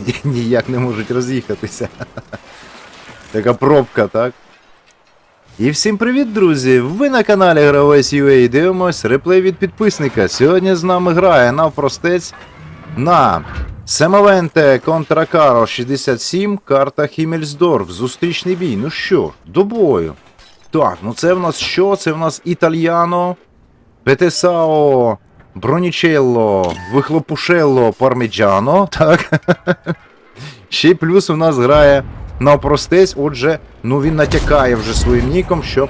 ніяк не можуть роз'їхатися. Така пробка, так? І всім привіт, друзі! Ви на каналі Гравець UA дивимось реплей від підписника. Сьогодні з нами грає навпростець на Семавенте Контракаро 67, карта Хімельсдорф, зустрічний бій. Ну що, до бою. Так, ну це в нас що? Це в нас Італьяно, Петесао, Бронічелло, Вихлопушелло, Парміджано. Так. Ще плюс у нас грає навпростець, отже, ну він натякає вже своїм ніком, що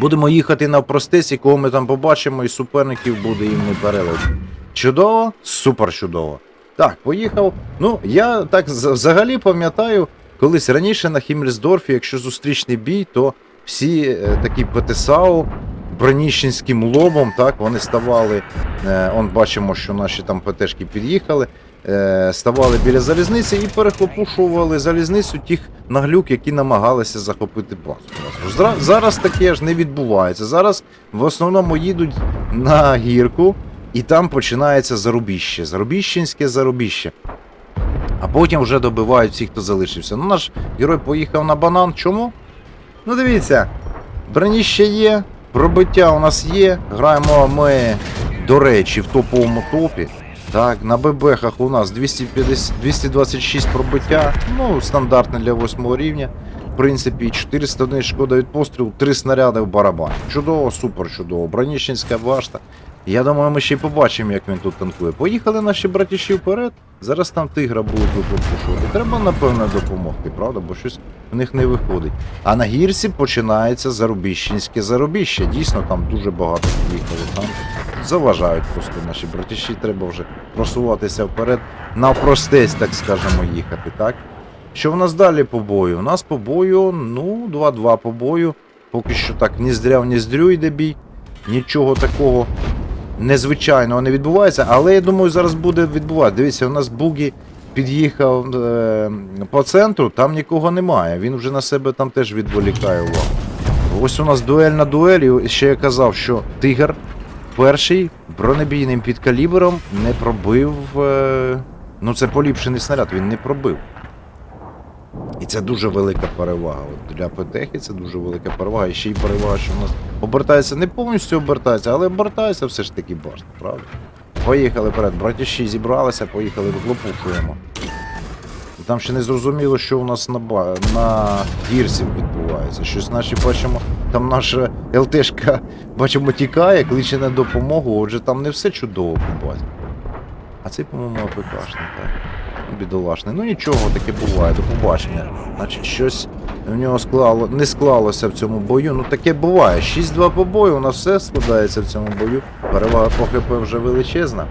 будемо їхати навпростець, і кого ми там побачимо, і суперників буде їм не перелив. Чудово, супер чудово. Так, поїхав. Ну, я так взагалі пам'ятаю, колись раніше на Хіммельсдорфі, якщо зустрічний бій, то всі е, такі ПТСАУ броніщенським лобом, так, вони ставали. Е, он бачимо, що наші там ПТшки під'їхали. Е, ставали біля залізниці і перехлопушували залізницю тих наглюк, які намагалися захопити. Зра- Зараз таке ж не відбувається. Зараз в основному їдуть на гірку, і там починається зарубіще. Зарубіщенське зарубіще. А потім вже добивають всіх, хто залишився. Ну, наш герой поїхав на банан. Чому? Ну, дивіться, броніще є, пробиття у нас є. Граємо ми, до речі, в топовому топі. Так, на ББХах у нас 250, 226 пробиття, ну, стандартне для 8 рівня. В принципі, 400 одиниць шкода від пострілу, 3 снаряди в барабан. Чудово, супер чудово. Бронічинська башта. Я думаю, ми ще й побачимо, як він тут танкує. Поїхали наші братіші вперед. Зараз там тигра будуть випушувати. Треба, напевно, допомогти, правда? Бо щось в них не виходить. А на гірці починається зарубіщенське зарубіще. Дійсно, там дуже багато їхали танків. Заважають просто наші братіші, треба вже просуватися вперед. Навпростець, так скажемо, їхати, так? Що в нас далі по бою? У нас по бою, ну, 2-2 по бою. Поки що так ні здряв, ні здрю йде бій. Нічого такого незвичайного не відбувається, але я думаю, зараз буде відбуватися. Дивіться, у нас Бугі під'їхав е, по центру, там нікого немає. Він вже на себе там теж відволікає увагу. Ось у нас дуель на дуелі. Ще я казав, що Тигр перший бронебійним підкалібером не пробив. Е, ну це поліпшений снаряд, він не пробив. І це дуже велика перевага. От для ПТХ це дуже велика перевага. І ще й перевага, що в нас обертається не повністю обертається, але обертається все ж таки башта, правда? Поїхали вперед, братіші зібралися, поїхали, вихлопушуємо. І Там ще не зрозуміло, що у нас на, ба... на гірсі відбувається. Щось наші бачимо, там наша ЛТшка бачимо тікає, кличе на допомогу, отже там не все чудово по базі. А цей, по-моєму, АПКшний, так. Бідолашний. Ну нічого, таке буває, до побачення. Значить, щось в нього склало, не склалося в цьому бою. Ну таке буває. 6-2 по бою, у нас все складається в цьому бою. Перевага по ХП вже величезна.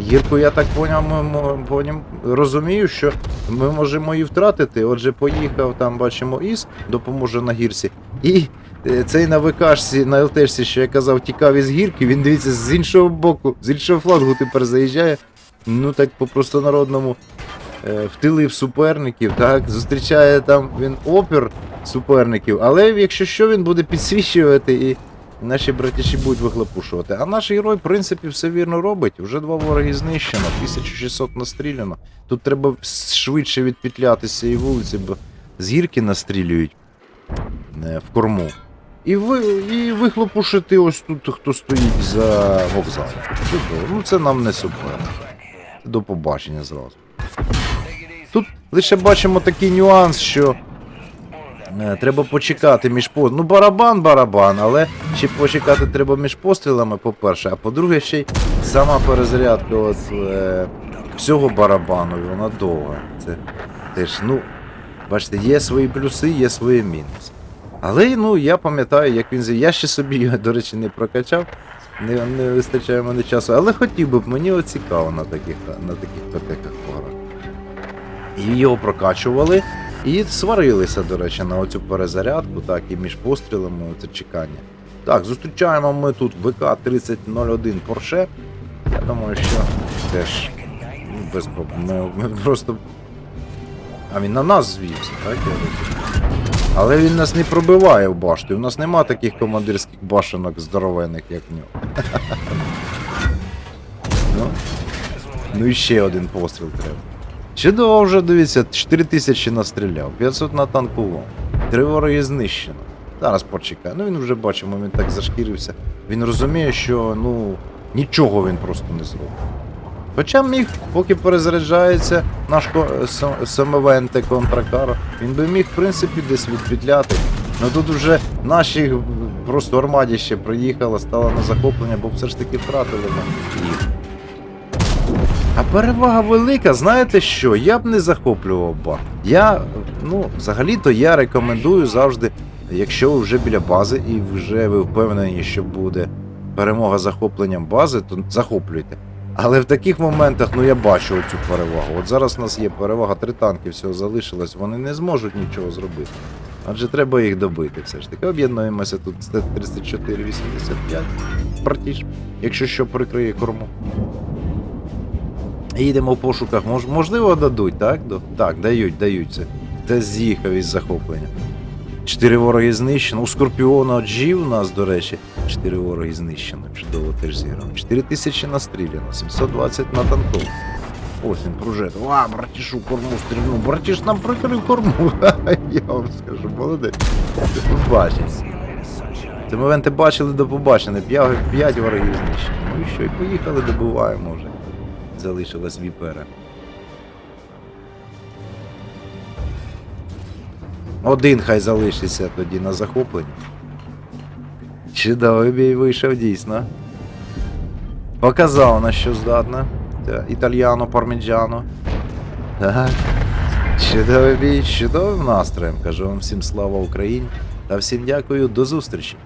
Гірку, я так поняв, ми, розумію, що ми можемо її втратити. Отже, поїхав, там бачимо ІС, допоможе на гірці. І е, цей на ВКшці, на ЛТшці, що я казав, тікав із гірки, він дивіться з іншого боку, з іншого флангу тепер заїжджає. Ну так по простонародному е, втилив суперників, так, зустрічає там він опір суперників, але якщо що, він буде підсвічувати і наші братіші будуть вихлопушувати. А наш герой, в принципі, все вірно робить. Вже два вороги знищено, 1600 настріляно. Тут треба швидше відпетляти з цієї вулиці, бо з гірки настрілюють е, в корму. І ви, і вихлопушити ось тут, хто стоїть за вокзалом. Ну це нам не супер. До побачення зразу. Тут лише бачимо такий нюанс, що е, треба почекати між пострілами. Ну, барабан, барабан, але ще почекати треба між пострілами, по-перше, а по-друге, ще й сама перезарядка от, е, всього барабану, вона довга. Це теж, ну, бачите, є свої плюси, є свої мінуси. Але ну, я пам'ятаю, як він. Я ще собі його, до речі, не прокачав. Не, не вистачає мене часу, але хотів би б, мені цікаво на таких, на таких ПТКах пограти. І його прокачували і сварилися, до речі, на оцю перезарядку, так, і між пострілами оце чекання. Так, зустрічаємо ми тут ВК-3001 Porsche. Я думаю, що теж без проблем. Ми, просто. А він на нас звівся, так? Я. Але він нас не пробиває в башту. У нас нема таких командирських башенок здоровених, як в нього. Ну, ну і ще один постріл треба. Чудово вже, дивіться, 4 тисячі настріляв, 500 натанкував. Три вороги знищено. Зараз почекай. Ну він вже бачимо, він так зашкірився. Він розуміє, що ну нічого він просто не зробить. Хоча міг, поки перезаряджається наш самовенте контракар, він би міг, в принципі, десь відпетляти. Ну тут вже наші просто армаді ще приїхала, стала на захоплення, бо все ж таки втратили ми. А перевага велика, знаєте що? Я б не захоплював бар. Я, ну, взагалі-то я рекомендую завжди, якщо ви вже біля бази і вже ви впевнені, що буде перемога захопленням бази, то захоплюйте. Але в таких моментах, ну я бачу цю перевагу. От зараз у нас є перевага, три танки всього залишилось, вони не зможуть нічого зробити. Адже треба їх добити все ж таки. Об'єднуємося тут з 3485. Братіш, якщо що прикриє корму. Їдемо в пошуках. Мож, можливо, дадуть, так? Так, дають, дають це. Те з'їхав із захоплення. Чотири вороги знищено. У Скорпіона G у нас, до речі, чотири вороги знищено. Чудово теж зіграно. 4 тисячі настріляно, 720 на танков. Ось пружет. А, братішу, корму стрільну. Братіш нам прикрив корму. Я вам скажу, молодець. Бачите. Це моменти бачили до побачення. П'ять, ворогів знищено. Ну і що, і поїхали, добиваємо вже. Залишилась віпера. Один хай залишиться тоді на захопленні. Чудовий бій вийшов дійсно. Показав на що здатна. Та, Італьяно, парміджано. Так. Чудовий бій, чудовим настроєм. Кажу вам всім слава Україні та всім дякую, до зустрічі.